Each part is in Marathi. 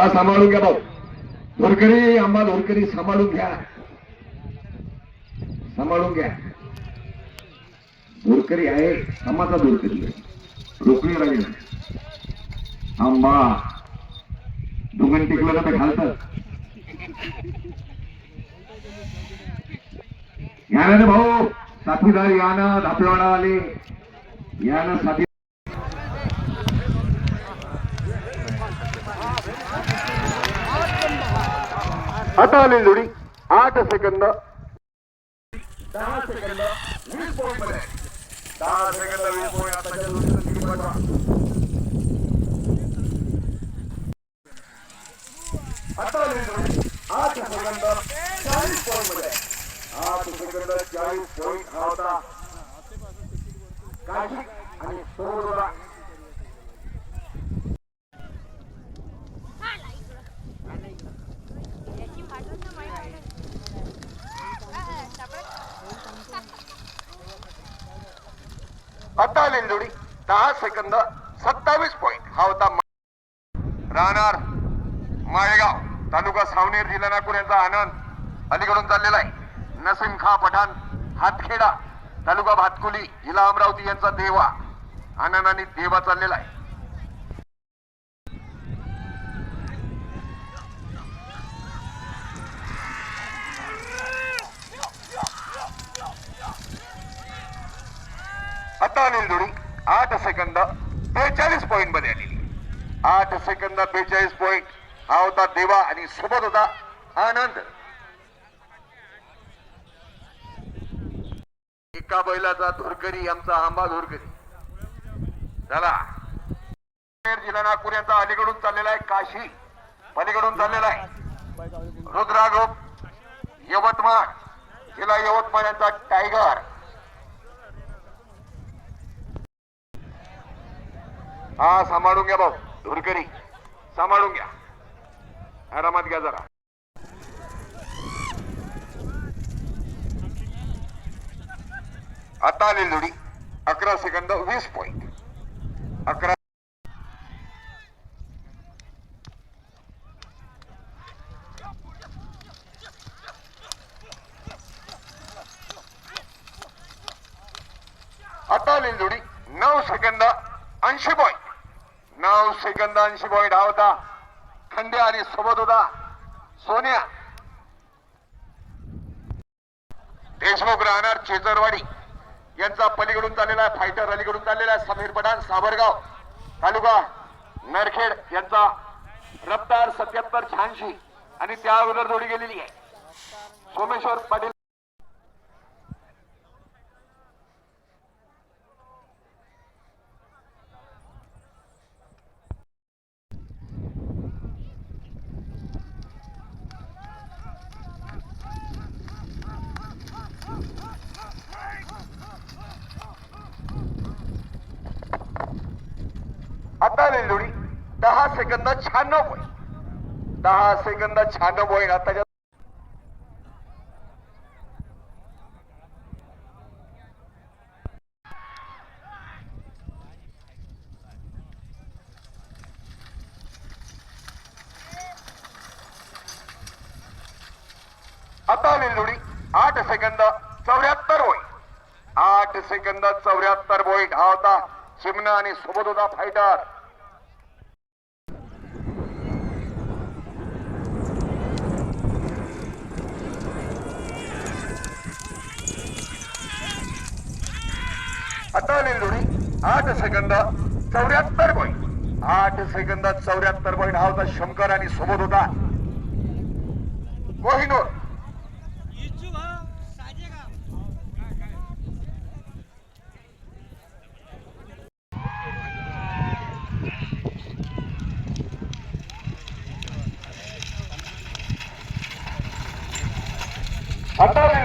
हा सांभाळून घ्या भाऊ. धोरकरी आंबा धोरकरी सांभाळून घ्या. सांभाळून घ्या. धोरकरी आहे आंबाचा धोरकरी आहे. रोकडी राहील आंबा. दुगण टिकलं का ते घालतात याना भाऊ. साथीदार या धापलवाडा आले. यानं साथी आता आली जोडी आठ सेकंद दहा सेकंद वीस पॉईंटमध्ये दहा सेकंद वीस पॉईंट आताच्या जोडीचं तिकीट पाठवा आता आली जोडी आठ सेकंद चाळीस पॉईंटमध्ये आठ सेकंद चाळीस पॉईंट हा होता काशी आणि सोडोदा याची पाठवून ना माझ्या आता आलेली दहा सेकंद सत्तावीस पॉईंट हा होता राहणार माळेगाव तालुका सावनेर जिल्हा नागपूर यांचा आनंद. अलीकडून चाललेला आहे. नसीम खा पठाण हातखेडा तालुका भातकुली जिल्हा अमरावती यांचा देवा. आनंद आणि देवा चाललेला आहे. आता आलेली जोडी आठ सेकंद बेचाळीस पॉईंटमध्ये आलेली. आठ सेकंद बेचाळीस पॉईंट हा होता देवा आणि सोबत होता आनंद. एका बैलाचा धुरकरी आमचा आंबा धुरकरी. चला. जिल्हा नागपूर यांचा अलीकडून चाललेला आहे काशी. पलीकडून चाललेला आहे. रुद्रागोप यवतमाळ. जिल्हा यवतमाळ यांचा टायगर हा सांभाळून घ्या भाऊ धुरकरी. सांभाळून घ्या. आरामात घ्या जरा. आता आली जोडी अकरा सेकंद वीस पॉइंट अकरा आता आली जोडी नऊ सेकंद ऐंशी पॉईंट नऊ सेकंदांशी हा होता खंड्या आणि सोबत होता. सोन्या. देशमुख राहणार चेजरवाडी यांचा पलीकडून चाललेला आहे फायटर अलीकडून चाललेला आहे समीर पठाण साबरगाव तालुका नरखेड यांचा रफ्तार सत्याहत्तर शहाऐंशी. आणि त्या अगोदर जोडी गेलेली आहे. सोमेश्वर पाटील आता जोडी दहा सेकंदात शहाण्णव पॉईंट दहा सेकंदात शहाण्णव पॉईंट आताच्या आता आलेली जोडी आठ सेकंद चौऱ्याहत्तर पॉईंट आठ सेकंद चौऱ्याहत्तर पॉईंट हा होता चिमना आणि सोबत होता फायटर आता आलेली जोडी आठ सेकंद चौऱ्याहत्तर पॉईंट आठ सेकंद चौऱ्याहत्तर पॉईंट हा होता शंकर आणि सोबत होता कोहिनूर. इच्छुक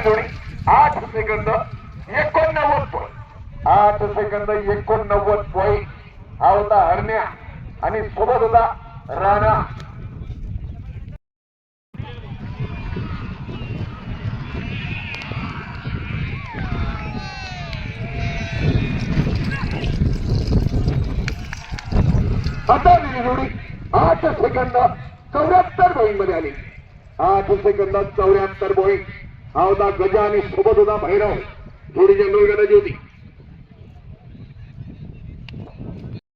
जोडी आठ सेकंद एकोणनव्वद आठ सेकंद एकोणनव्वद पॉईंट हा होता हरण्या आणि सोबत होता राणा. आता जोडी आठ सेकंद चौऱ्याहत्तर बॉईंगमध्ये आली. आठ सेकंदात चौऱ्याहत्तर बॉईंग हा होता गजा आणि सोबत होता भैरव. जोडी जंगल गरज होती.